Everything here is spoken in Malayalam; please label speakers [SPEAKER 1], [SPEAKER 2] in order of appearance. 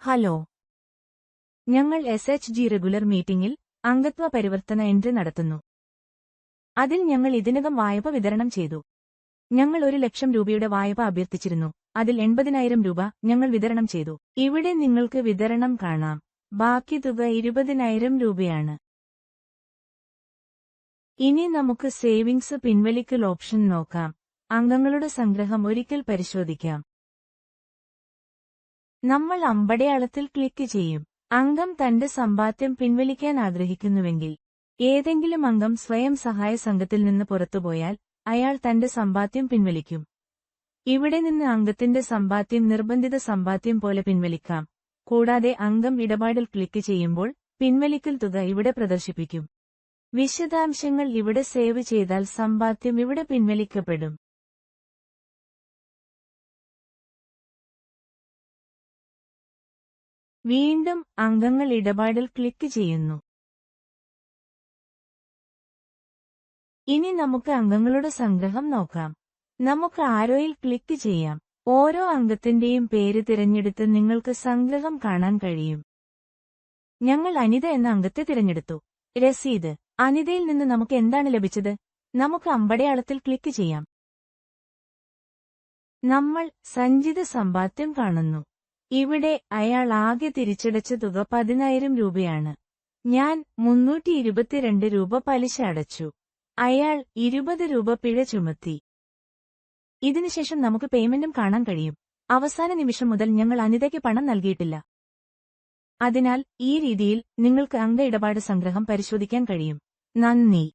[SPEAKER 1] ഹലോ. ഞങ്ങൾ എസ് എച്ച് ജി റെഗുലർ മീറ്റിംഗിൽ അംഗത്വ പരിവർത്തന എൻട്രി നടത്തുന്നു. അതിൽ ഞങ്ങൾ ഇതിനകം വായ്പ വിതരണം ചെയ്തു. ഞങ്ങൾ ഒരു ലക്ഷം രൂപയുടെ വായ്പ അഭ്യർത്ഥിച്ചിരുന്നു. അതിൽ എൺപതിനായിരം രൂപ ഞങ്ങൾ വിതരണം ചെയ്തു. ഇവിടെ നിങ്ങൾക്ക് വിതരണം കാണാം. ബാക്കി തുക ഇരുപതിനായിരം രൂപയാണ്. ഇനി നമുക്ക് സേവിങ്സ് പിൻവലിക്കൽ ഓപ്ഷൻ നോക്കാം. അംഗങ്ങളുടെ സംഗ്രഹം ഒരിക്കൽ പരിശോധിക്കാം. നമ്മൾ അമ്പടയാളത്തിൽ ക്ലിക്ക് ചെയ്യും. അംഗം തന്റെ സമ്പാദ്യം പിൻവലിക്കാൻ ആഗ്രഹിക്കുന്നുവെങ്കിൽ ഏതെങ്കിലും അംഗം സ്വയം സഹായ സംഘത്തിൽ നിന്ന് പുറത്തുപോയാൽ അയാൾ തന്റെ സമ്പാദ്യം പിൻവലിക്കും. ഇവിടെ നിന്ന് അംഗത്തിന്റെ സമ്പാദ്യം നിർബന്ധിത സമ്പാദ്യം പോലെ പിൻവലിക്കാം. കൂടാതെ അംഗം ഇടപാടിൽ ക്ലിക്ക് ചെയ്യുമ്പോൾ പിൻവലിക്കൽ തുക ഇവിടെ പ്രദർശിപ്പിക്കും. വിശദാംശങ്ങൾ ഇവിടെ സേവ് ചെയ്താൽ സമ്പാദ്യം ഇവിടെ പിൻവലിക്കപ്പെടും. വീണ്ടും അംഗങ്ങൾ ഇടപാടിൽ ക്ലിക്ക് ചെയ്യുന്നു. ഇനി നമുക്ക് അംഗങ്ങളുടെ സംഗ്രഹം നോക്കാം. നമുക്ക് ആരോയിൽ ക്ലിക്ക് ചെയ്യാം. ഓരോ അംഗത്തിന്റെയും പേര് തിരഞ്ഞെടുത്ത് നിങ്ങൾക്ക് സംഗ്രഹം കാണാൻ കഴിയും. ഞങ്ങൾ അനിത എന്ന അംഗത്തെ തിരഞ്ഞെടുത്തു. രസീത്. അനിതയിൽ നിന്ന് നമുക്ക് എന്താണ് ലഭിച്ചത്? നമുക്ക് അമ്പടയാളത്തിൽ ക്ലിക്ക് ചെയ്യാം. നമ്മൾ സഞ്ചിത സമ്പാദ്യം കാണുന്നു. ഇവിടെ അയാൾ ആകെ തിരിച്ചടച്ച തുക പതിനായിരം രൂപയാണ്. ഞാൻ മുന്നൂറ്റി ഇരുപത്തിരണ്ട് രൂപ പലിശ അടച്ചു. അയാൾ ഇരുപത് രൂപ പിഴ ചുമത്തി. ഇതിനുശേഷം നമുക്ക് പേയ്മെന്റും കാണാൻ കഴിയും. അവസാന നിമിഷം മുതൽ ഞങ്ങൾ അനിതയ്ക്ക് പണം നൽകിയിട്ടില്ല. അതിനാൽ ഈ രീതിയിൽ നിങ്ങൾക്ക് അംഗ ഇടപാട് സംഗ്രഹം പരിശോധിക്കാൻ കഴിയും. നന്ദി.